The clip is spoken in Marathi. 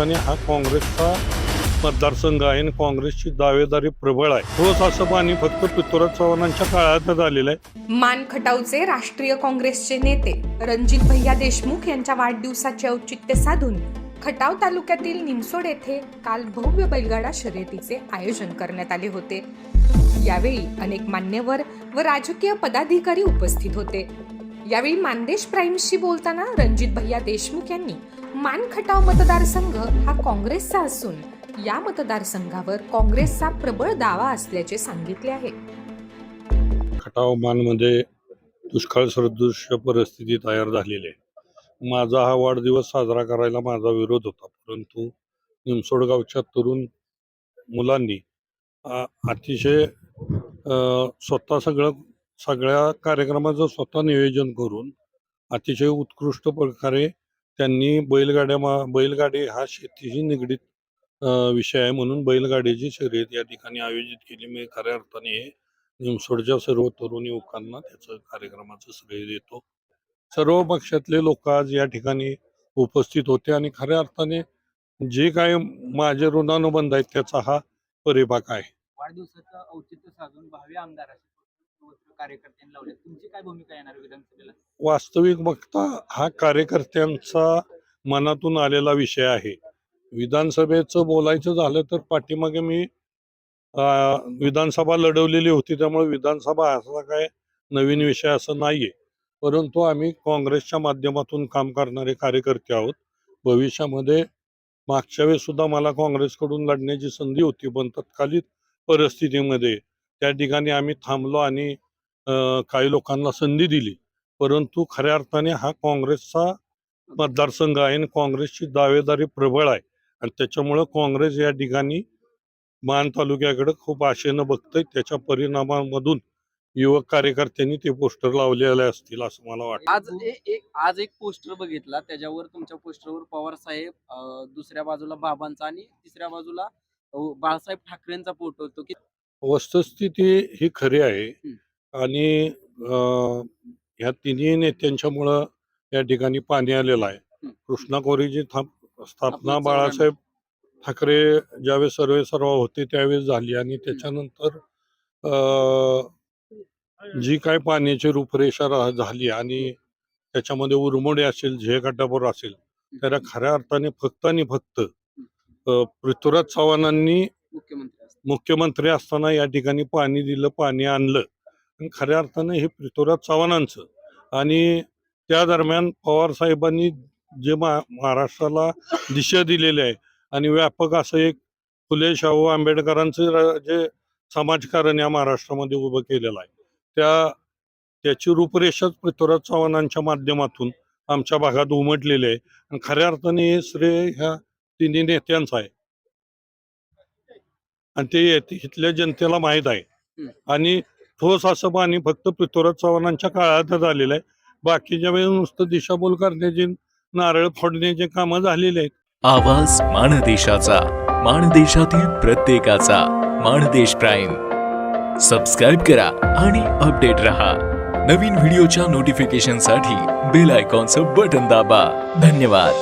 अर्थाने हा काँग्रेसचा मतदारसंघ आहे आणि काँग्रेसची दावेदारी प्रबळ आहे. रोज असं पाणी फक्त पृथ्वीराज चव्हाणांच्या काळातच आलेलं आहे. मान खटावचे राष्ट्रीय काँग्रेसचे नेते रणजित भैया देशमुख यांच्या वाढदिवसाचे औचित्य साधून खटाव तालुक्यातील निमसोड येथे काल भव्य बैलगाडा शर्यतीचे आयोजन करण्यात आले होते. यावेळी अनेक मान्यवर व राजकीय पदाधिकारी उपस्थित होते. यावेळी मानदेश प्राईम्सशी बोलताना रणजित भैया देशमुख यांनी मान खटाव मतदारसंघ हा काँग्रेसचा असून या मतदारसंघावर काँग्रेसचा प्रबळ दावा असल्याचे सांगितले आहे. खटाव मानमध्ये म्हणजे दुष्काळ सदृश्य परिस्थिती तयार झालेली आहे. माझा हा वाढदिवस साजरा करायला माझा विरोध होता परंतु निमसोड गावच्या तरुण मुलांनी अतिशय स्वतः सगळं सगळ्या कार्यक्रमाचं स्वतः नियोजन करून अतिशय उत्कृष्ट प्रकारे त्यांनी बैलगाड्या मा बैलगाडी हा शेतीशी निगडीत विषय आहे म्हणून बैलगाडीची शर्यत या ठिकाणी आयोजित केली. मी खऱ्या अर्थाने हे निमसोडच्या सर्व तरुण युवकांना त्याचं कार्यक्रमाचं श्रेय देतो. सर्व पक्षातले लोक आज या ठिकाणी उपस्थित होते आणि खऱ्या अर्थाने जे काय माझे ऋणानुबंध आहेत त्याचा हा परिपाक आहे. वाढदिवसाचं औचित्य साधून भावी आमदार कार्यकर्त्यांनी लावले तुमची काय भूमिका येणार विधानसभेला? वास्तविक बघता हा कार्यकर्त्यांचा मनातून आलेला विषय आहे. विधानसभेचं बोलायचं झालं तर पाठीमागे मी विधानसभा लढवलेली होती त्यामुळे विधानसभा असा काय नवीन विषय असं नाहीये. परंतु आम्ही काँग्रेसच्या माध्यमातून काम करणारे कार्यकर्ते आहोत. भविष्यामध्ये मागच्या वेळेस सुद्धा मला काँग्रेसकडून लढण्याची संधी होती पण तत्कालीन परिस्थितीमध्ये त्या ठिकाणी आम्ही थांबलो आणि काही लोकांना संधी दिली. परंतु खऱ्या अर्थाने हा काँग्रेसचा मतदारसंघ आहे आणि काँग्रेसची दावेदारी प्रबळ आहे. आणि त्याच्यामुळं काँग्रेस या ठिकाणी मान तालुक्याकडे खूप आशेनं बघतंय. त्याच्या परिणामामधून युवक कार्यकर्त्यांनी ते पोस्टर लावलेले असतील असं मला वाटतं. आज एक आज एक पोस्टर बघितला. त्याच्यावर तुमच्या पोस्टरवर पवार साहेब दुसऱ्या बाजूला बाबांचा आणि तिसऱ्या बाजूला बाळासाहेब ठाकरेंचा फोटो होतो की वस्तुस्थिती ही खरी आहे. आणि अं, ह्या तिन्ही नेत्यांच्यामुळं या ठिकाणी पाणी आलेलं आहे. कृष्णा कोरीची थाप- स्थापना आपलं बाळासाहेब ठाकरे ज्यावेळेस सर्वे सर्व होते त्यावेळेस झाली आणि त्याच्यानंतर अं, जी काय पाण्याची रूपरेषा रा- झाली आणि त्याच्यामध्ये उरमोडे असेल झेकाटापूर असेल त्याला खऱ्या अर्थाने फक्त आणि फक्त अं, पृथ्वीराज चव्हाणांनी मुख्यमंत्री. मुख्यमंत्री असताना या ठिकाणी पाणी दिलं पाणी आणलं. आणि खऱ्या अर्थाने हे पृथ्वीराज चव्हाणांचं. आणि त्या दरम्यान पवार साहेबांनी जे मा महाराष्ट्राला दिशा दिलेली आहे. आणि व्यापक असं एक फुले शाहू आंबेडकरांचं जे समाजकारण या महाराष्ट्रामध्ये उभं केलेलं आहे. त्या त्याची रूपरेषाच पृथ्वीराज चव्हाणांच्या माध्यमातून आमच्या भागात उमटलेली आहे. आणि खऱ्या अर्थाने हे श्रेय ह्या तिन्ही नेत्यांचं आहे. आणि ते येत- इथल्या जनतेला माहीत आहे. आणि ठोस असं पाणी फक्त पृथ्वीराज चव्हाणांच्या काळातच आलेलं आहे. बाकीच्या वेळेस नुसतं दिशाभूल करण्याची नारळ फोडण्याचे कामं झालेले आहेत. आवाज माणदेशाचा माणदेशातील प्रत्येकाचा माणदेश प्राईम. सबस्क्राईब करा आणि अपडेट रहा. नवीन व्हिडिओच्या नोटिफिकेशनसाठी बेल आयकॉनचं बटन दाबा. धन्यवाद.